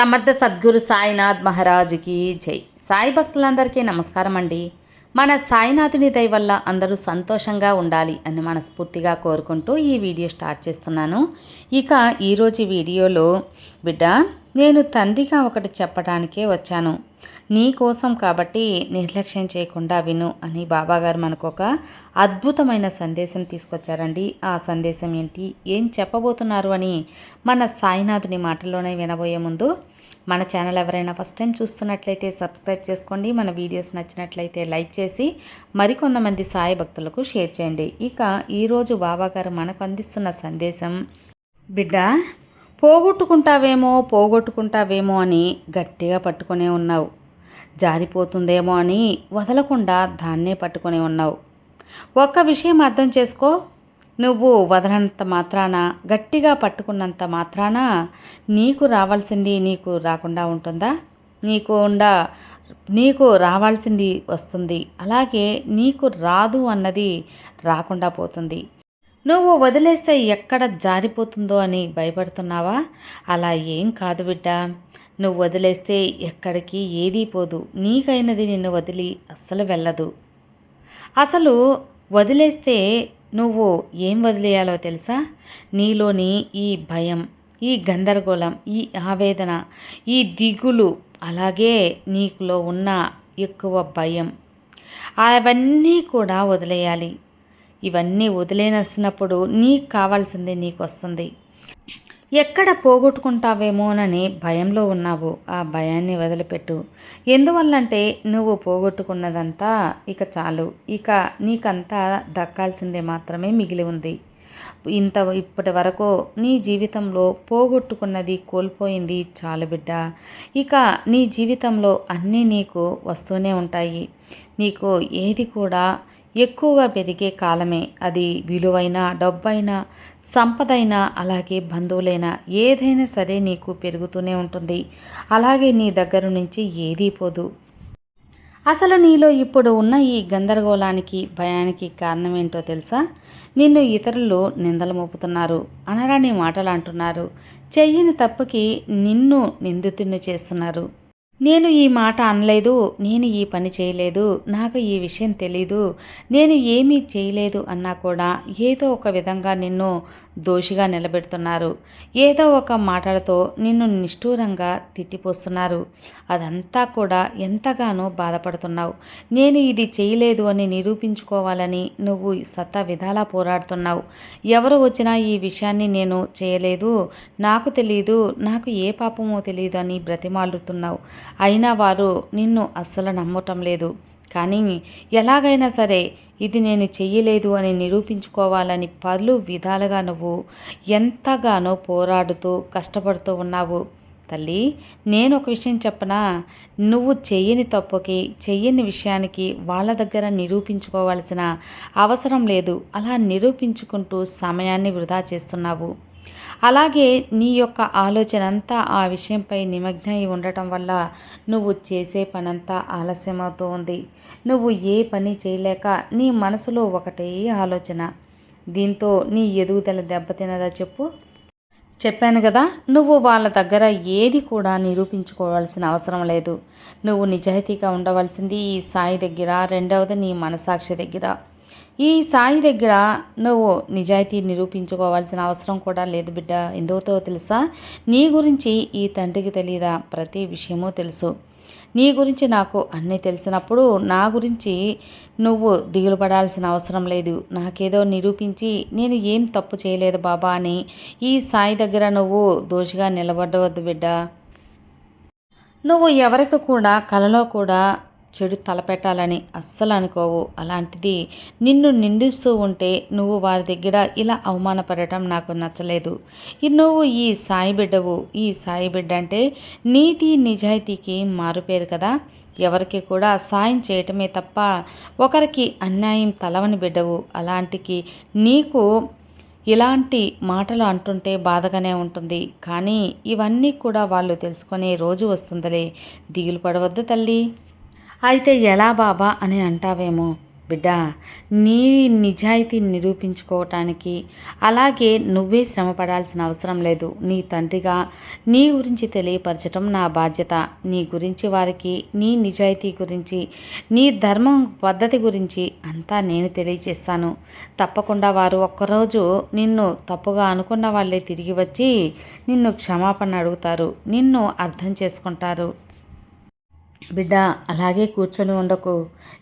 సమర్థ సద్గురు సాయినాథ్ మహారాజుకి జై. సాయి భక్తులందరికీ నమస్కారం అండి. మన సాయినాథుని దయ వల్ల అందరూ సంతోషంగా ఉండాలి అని మనస్ఫూర్తిగా కోరుకుంటూ ఈ వీడియో స్టార్ట్ చేస్తున్నాను. ఇక ఈరోజు వీడియోలో బిడ్డ నేను తండ్రిగా ఒకటి చెప్పడానికే వచ్చాను. నీ కోసం కాబట్టి నిర్లక్ష్యం చేయకుండా విను అని బాబాగారు మనకు ఒక అద్భుతమైన సందేశం తీసుకొచ్చారండి. ఆ సందేశం ఏంటి? ఏం చెప్పబోతున్నారు అని మన సాయినాథుని మాటల్లోనే వినబోయే ముందు మన ఛానల్ ఎవరైనా ఫస్ట్ టైం చూస్తున్నట్లయితే సబ్స్క్రైబ్ చేసుకోండి. మన వీడియోస్ నచ్చినట్లయితే లైక్ చేసి మరికొంతమంది సాయి భక్తులకు షేర్ చేయండి. ఇక ఈరోజు బాబాగారు మనకు అందిస్తున్న సందేశం బిడ్డ పోగొట్టుకుంటావేమో పోగొట్టుకుంటావేమో అని గట్టిగా పట్టుకునే ఉన్నావు. జారిపోతుందేమో అని వదలకుండా దాన్నే పట్టుకొని ఉన్నావు. ఒక్క విషయం అర్థం చేసుకో. నువ్వు వదలనంత మాత్రాన గట్టిగా పట్టుకున్నంత మాత్రాన నీకు రావాల్సింది నీకు రాకుండా ఉంటుందా? నీకు ఉండా నీకు రావాల్సింది వస్తుంది. అలాగే నీకు రాదు అన్నది రాకుండా పోతుంది. నువ్వు వదిలేస్తే ఎక్కడ జారిపోతుందో అని భయపడుతున్నావా? అలా ఏం కాదు బిడ్డ. నువ్వు వదిలేస్తే ఎక్కడికి ఏదీ పోదు. నీకైనది నిన్ను వదిలి అస్సలు వెళ్ళదు. అసలు వదిలేస్తే నువ్వు ఏం వదిలేయాలో తెలుసా? నీలోని ఈ భయం ఈ గందరగోళం ఈ ఆవేదన ఈ దిగులు అలాగే నీకులో ఉన్న ఎక్కువ భయం అవన్నీ కూడా వదిలేయాలి. ఇవన్నీ వదిలేనసినప్పుడు నీకు కావాల్సింది నీకు వస్తుంది ఎక్కడ పోగొట్టుకుంటావేమోనని భయంలో ఉన్నావు. ఆ భయాన్ని వదిలిపెట్టు. ఎందువల్లంటే నువ్వు పోగొట్టుకున్నదంతా ఇక చాలు. ఇక నీకంతా దక్కాల్సిందే మాత్రమే మిగిలి ఉంది. ఇంత ఇప్పటి వరకు నీ జీవితంలో పోగొట్టుకున్నది కోల్పోయింది చాలు బిడ్డ. ఇక నీ జీవితంలో అన్నీ నీకు వస్తూనే ఉంటాయి. నీకు ఏది కూడా ఎక్కువగా పెరిగే కాలమే. అది విలువైన డబ్బైనా సంపదైనా అలాగే బంధువులైనా ఏదైనా సరే నీకు పెరుగుతూనే ఉంటుంది. అలాగే నీ దగ్గర నుంచి ఏదీ పోదు. అసలు నీలో ఇప్పుడు ఉన్న ఈ గందరగోళానికి భయానికి కారణం ఏంటో తెలుసా? నిన్ను ఇతరులు నిందలు మోపుతున్నారు అనరాని మాటలు అంటున్నారు. చెయ్యని తప్పుకి నిన్ను నిందితున్ని చేస్తున్నారు. నేను ఈ మాట అనలేదు నేను ఈ పని చేయలేదు నాకు ఈ విషయం తెలీదు నేను ఏమీ చేయలేదు అన్నా కూడా ఏదో ఒక విధంగా నిన్ను దోషిగా నిలబెడుతున్నారు. ఏదో ఒక మాటలతో నిన్ను నిష్ఠూరంగా తిట్టిపోస్తున్నారు. అదంతా కూడా ఎంతగానో బాధపడుతున్నావు. నేను ఇది చేయలేదు అని నిరూపించుకోవాలని నువ్వు సత్తా విధాలా పోరాడుతున్నావు. ఎవరు వచ్చినా ఈ విషయాన్ని నేను చేయలేదు నాకు తెలియదు నాకు ఏ పాపమో తెలియదు అని బ్రతిమాలుతున్నావు. అయినా వారు నిన్ను అస్సలు నమ్మటం లేదు. కానీ ఎలాగైనా సరే ఇది నేను చెయ్యలేదు అని నిరూపించుకోవాలని పలు విధాలుగా నువ్వు ఎంతగానో పోరాడుతూ కష్టపడుతూ ఉన్నావు. తల్లి నేను ఒక విషయం చెప్పనా? నువ్వు చెయ్యని తప్పుకి చెయ్యని విషయానికి వాళ్ళ దగ్గర నిరూపించుకోవాల్సిన అవసరం లేదు. అలా నిరూపించుకుంటూ సమయాన్ని వృధా చేస్తున్నావు. అలాగే నీ యొక్క ఆలోచన అంతా ఆ విషయంపై నిమగ్నై ఉండటం వల్ల నువ్వు చేసే పనంతా ఆలస్యమవుతూ ఉంది. నువ్వు ఏ పని చేయలేక నీ మనసులో ఒకటే ఆలోచన. దీంతో నీ ఎదుగుదల దెబ్బతినదా చెప్పు? చెప్పాను కదా నువ్వు వాళ్ళ దగ్గర ఏది కూడా నిరూపించుకోవాల్సిన అవసరం లేదు. నువ్వు నిజాయితీగా ఉండవలసింది ఈ సాయి దగ్గర రెండవది నీ మనసాక్షి దగ్గర. ఈ సాయి దగ్గర నువ్వు నిజాయితీ నిరూపించుకోవాల్సిన అవసరం కూడా లేదు బిడ్డ. ఎందుకో తెలుసా? నీ గురించి ఈ తండ్రికి తెలియదా ప్రతి విషయమూ తెలుసు. నీ గురించి నాకు అన్నీ తెలిసినప్పుడు నా గురించి నువ్వు దిగులు పడాల్సిన అవసరం లేదు. నాకేదో నిరూపించి నేను ఏం తప్పు చేయలేదు బాబా అని ఈ సాయి దగ్గర నువ్వు దోషిగా నిలబడవద్దు బిడ్డ. నువ్వు ఎవరికి కూడా కలలో కూడా చెడు తలపెట్టాలని అస్సలు అనుకోవు. అలాంటిది నిన్ను నిందిస్తూ ఉంటే నువ్వు వారి దగ్గర ఇలా అవమానపడటం నాకు నచ్చలేదు. నువ్వు ఈ సాయి బిడ్డవు. ఈ సాయి బిడ్డ అంటే నీతి నిజాయితీకి మారుపేరు కదా. ఎవరికి కూడా సాయం చేయటమే తప్ప ఒకరికి అన్యాయం తలవని బిడ్డవు. అలాంటికి నీకు ఇలాంటి మాటలు అంటుంటే బాధగానే ఉంటుంది. కానీ ఇవన్నీ కూడా వాళ్ళు తెలుసుకునే రోజు వస్తుందిలే. దిగులు పడవద్దు తల్లి. అయితే ఎలా బాబా అని అంటావేమో? బిడ్డ నీ నిజాయితీ నిరూపించుకోవటానికి అలాగే నువ్వే శ్రమపడాల్సిన అవసరం లేదు. నీ తండ్రిగా నీ గురించి తెలియపరచటం నా బాధ్యత. నీ గురించి వారికి నీ నిజాయితీ గురించి నీ ధర్మం పద్ధతి గురించి అంతా నేను తెలియచేస్తాను. తప్పకుండా వారు ఒక్కరోజు నిన్ను తప్పుగా అనుకున్న వాళ్ళే తిరిగి వచ్చి నిన్ను క్షమాపణ అడుగుతారు. నిన్ను అర్థం చేసుకుంటారు. బిడ్డ అలాగే కూర్చొని ఉండకు.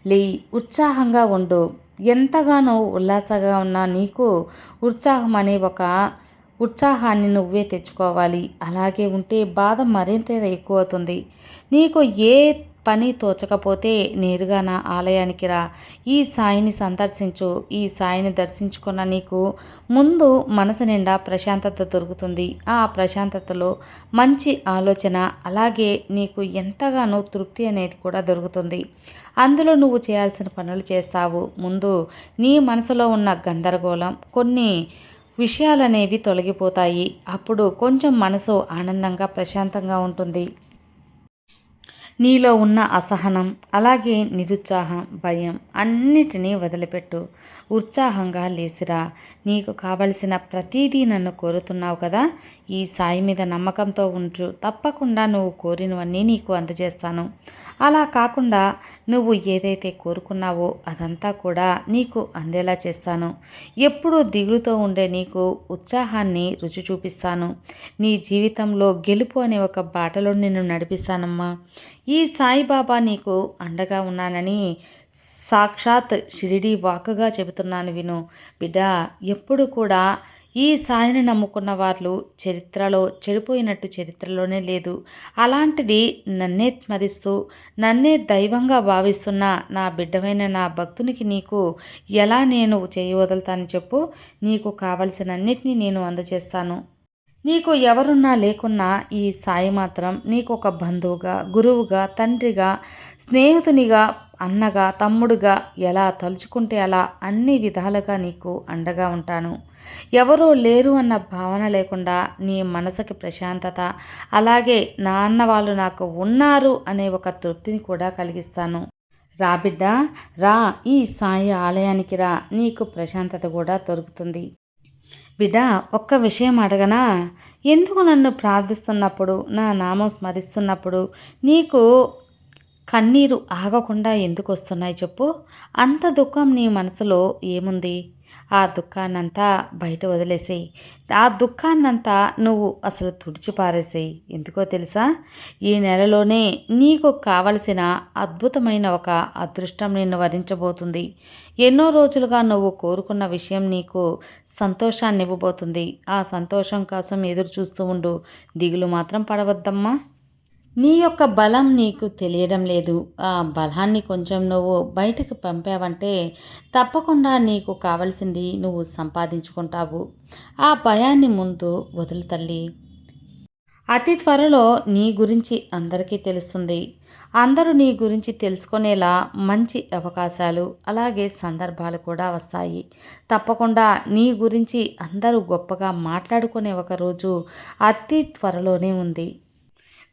లే ఉత్సాహంగా ఉండు. ఎంతగానో ఉల్లాసంగా ఉన్నా నీకు ఉత్సాహం అనే ఒక ఉత్సాహాన్ని నువ్వే తెచ్చుకోవాలి. అలాగే ఉంటే బాధ మరింత ఎక్కువ అవుతుంది నీకు ఏ పని తోచకపోతే నేరుగా నా ఆలయానికి రా. ఈ సాయిని సందర్శించు. ఈ సాయిని దర్శించుకున్న నీకు ముందు మనసు నిండా ప్రశాంతత దొరుకుతుంది. ఆ ప్రశాంతతలో మంచి ఆలోచన అలాగే నీకు ఎంతగానో తృప్తి అనేది కూడా దొరుకుతుంది. అందులో నువ్వు చేయాల్సిన పనులు చేస్తావు. ముందు నీ మనసులో ఉన్న గందరగోళం కొన్ని విషయాలనేవి తొలగిపోతాయి. అప్పుడు కొంచెం మనసు ఆనందంగా ప్రశాంతంగా ఉంటుంది. నీలో ఉన్న అసహనం అలాగే నిరుత్సాహం భయం అన్నిటినీ వదిలిపెట్టు. ఉత్సాహంగా లేసిరా. నీకు కావలసిన ప్రతీదీ నన్ను కోరుతున్నావు కదా. ఈ సాయి మీద నమ్మకంతో ఉంచు. తప్పకుండా నువ్వు కోరినవన్నీ నీకు అందజేస్తాను. అలా కాకుండా నువ్వు ఏదైతే కోరుకున్నావో అదంతా కూడా నీకు అందేలా చేస్తాను. ఎప్పుడూ దిగులుతో ఉండే నీకు ఉత్సాహాన్ని రుచి చూపిస్తాను. నీ జీవితంలో గెలుపు అనే ఒక బాటలో నిన్ను నడిపిస్తానమ్మా. ఈ సాయిబాబా నీకు అండగా ఉన్నానని సాక్షాత్ షిరిడి వాకుగా చెబుతున్నాను విను. బిడ్డ ఎప్పుడు కూడా ఈ సాయిని నమ్ముకున్న వాళ్ళు చరిత్రలో చెడిపోయినట్టు చరిత్రలోనే లేదు. అలాంటిది నన్నే స్మరిస్తూ నన్నే దైవంగా భావిస్తున్న నా బిడ్డమైన నా భక్తునికి నీకు ఎలా నేను చేయవదులుతాను చెప్పు. నీకు కావలసినన్నిటినీ నేను అందజేస్తాను. నీకు ఎవరున్నా లేకున్నా ఈ సాయి మాత్రం నీకు ఒక బంధువుగా గురువుగా తండ్రిగా స్నేహితునిగా అన్నగా తమ్ముడుగా ఎలా తలుచుకుంటే అలా అన్ని విధాలుగా నీకు అండగా ఉంటాను. ఎవరూ లేరు అన్న భావన లేకుండా నీ మనసుకి ప్రశాంతత అలాగే నా అన్న వాళ్ళు నాకు ఉన్నారు అనే ఒక తృప్తిని కూడా కలిగిస్తాను. రా బిడ్డ రా ఈ సాయి ఆలయానికి రా నీకు ప్రశాంతత కూడా దొరుకుతుంది. బిడ్డ ఒక్క విషయం అడగనా? ఎందుకు నన్ను ప్రార్థిస్తున్నప్పుడు నా నామం స్మరిస్తున్నప్పుడు నీకు కన్నీరు ఆగకుండా ఎందుకు వస్తున్నాయి చెప్పు. అంత దుఃఖం నీ మనసులో ఏముంది? ఆ దుఃఖాన్నంతా బయట వదిలేసేయి. ఆ దుఃఖాన్నంతా నువ్వు అసలు తుడిచిపారేసేయి. ఎందుకో తెలుసా? ఈ నెలలోనే నీకు కావలసిన అద్భుతమైన ఒక అదృష్టం నిన్ను వరించబోతుంది ఎన్నో రోజులుగా నువ్వు కోరుకున్న విషయం నీకు సంతోషాన్ని ఇవ్వబోతుంది ఆ సంతోషం కోసం ఎదురు చూస్తూ ఉండు. దిగులు మాత్రం పడవద్దమ్మా. నీ యొక్క బలం నీకు తెలియడం లేదు. ఆ బలాన్ని కొంచెం నువ్వు బయటకు పంపావంటే తప్పకుండా నీకు కావలసింది నువ్వు సంపాదించుకుంటావు. ఆ భయాన్ని ముందు వదులు తల్లి. అతి త్వరలో నీ గురించి అందరికీ తెలుస్తుంది. అందరూ నీ గురించి తెలుసుకునేలా మంచి అవకాశాలు అలాగే సందర్భాలు కూడా వస్తాయి. తప్పకుండా నీ గురించి అందరూ గొప్పగా మాట్లాడుకునే ఒక రోజు అతి త్వరలోనే ఉంది.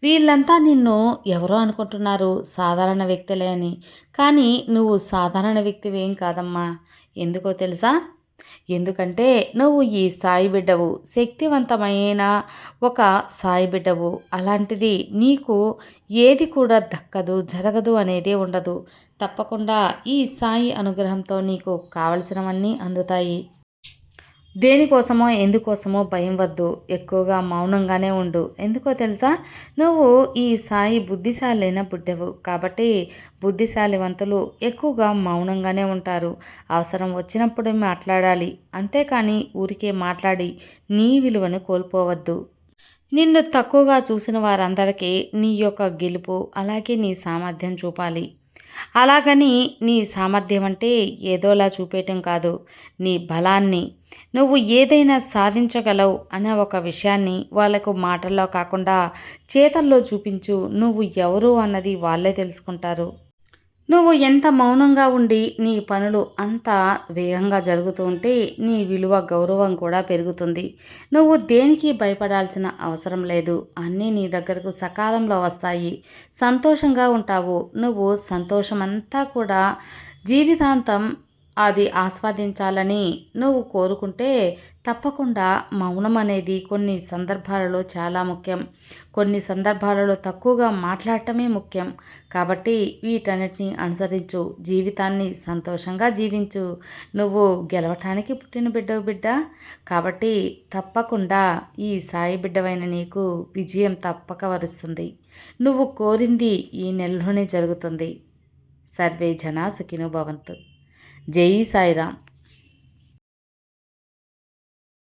వీళ్ళంతా నిన్ను ఎవరో అనుకుంటున్నారు సాధారణ వ్యక్తులే అని. కానీ నువ్వు సాధారణ వ్యక్తివేం కాదమ్మా. ఎందుకో తెలుసా? ఎందుకంటే నువ్వు ఈ సాయి బిడ్డవు శక్తివంతమైన ఒక సాయి బిడ్డవు. అలాంటిది నీకు ఏది కూడా దక్కదు జరగదు అనేది ఉండదు. తప్పకుండా ఈ సాయి అనుగ్రహంతో నీకు కావలసినవన్నీ అందుతాయి. దేనికోసమో ఎందుకోసమో భయం వద్దు. ఎక్కువగా మౌనంగానే ఉండు. ఎందుకో తెలుసా? నువ్వు ఈ సాయి బుద్ధిశాలైన పుట్టవు. కాబట్టి బుద్ధిశాలివంతులు ఎక్కువగా మౌనంగానే ఉంటారు. అవసరం వచ్చినప్పుడు మాట్లాడాలి. అంతేకాని ఊరికే మాట్లాడి నీ విలువను కోల్పోవద్దు. నిన్ను తక్కువగా చూసిన వారందరికీ నీ యొక్క గెలుపు అలాగే నీ సామర్థ్యం చూపాలి. అలాగని నీ సామర్థ్యం అంటే ఏదోలా చూపేయటం కాదు. నీ బలాన్ని నువ్వు ఏదైనా సాధించగలవు అనే ఒక విషయాన్ని వాళ్ళకు మాటల్లో కాకుండా చేతల్లో చూపించు. నువ్వు ఎవరు అన్నది వాళ్ళే తెలుసుకుంటారు. నువ్వు ఎంత మౌనంగా ఉండి నీ పనులు అంత వేగంగా జరుగుతూ ఉంటే నీ విలువ గౌరవం కూడా పెరుగుతుంది. నువ్వు దేనికి భయపడాల్సిన అవసరం లేదు. అన్నీ నీ దగ్గరకు సకాలంలో వస్తాయి. సంతోషంగా ఉంటావు. నువ్వు సంతోషమంతా కూడా జీవితాంతం అది ఆస్వాదించాలని నువ్వు కోరుకుంటే తప్పకుండా మౌనం అనేది కొన్ని సందర్భాలలో చాలా ముఖ్యం. కొన్ని సందర్భాలలో తక్కువగా మాట్లాడటమే ముఖ్యం. కాబట్టి వీటన్నిటిని అనుసరించు. జీవితాన్ని సంతోషంగా జీవించు. నువ్వు గెలవటానికి పుట్టిన బిడ్డవు బిడ్డ. కాబట్టి తప్పకుండా ఈ సాయి బిడ్డవైన నీకు విజయం తప్పక వరుస్తుంది. నువ్వు కోరింది ఈ నెలలోనే జరుగుతుంది. సర్వే జనా సుఖినో భవంతు. జై సాయిరామ్